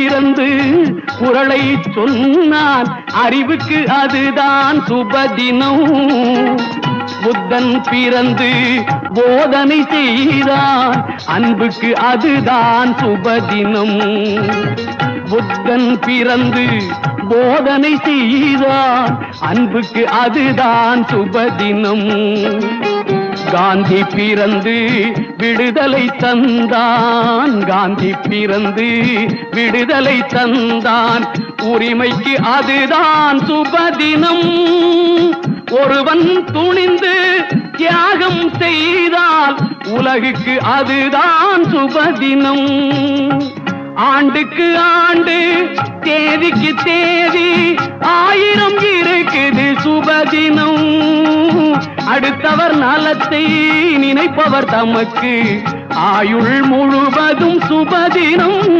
இறந்து குரலை சொன்னான். அறிவுக்கு அதுதான் சுபதினம். புத்தன் பிறந்து போதனை செய்தான். அன்புக்கு அதுதான் சுபதினம். புத்தன் பிறந்து போதனை செய்தான். அன்புக்கு அதுதான் சுபதினம். காந்தி பிறந்து விடுதலை தந்தான். காந்தி பிறந்து விடுதலை தந்தான். உரிமைக்கு அதுதான் சுபதினம். ஒருவன் துணிந்து தியாகம் செய்தால் உலகுக்கு அதுதான் சுபதினம். ஆண்டுக்கு ஆண்டு தேதிக்கு தேதி ஆயிரம் இருக்குது சுபதினம். அடுத்தவர் நலத்தை நினைப்பவர் தமக்கு. ஆயுள் முழுவதும் சுபதினம்.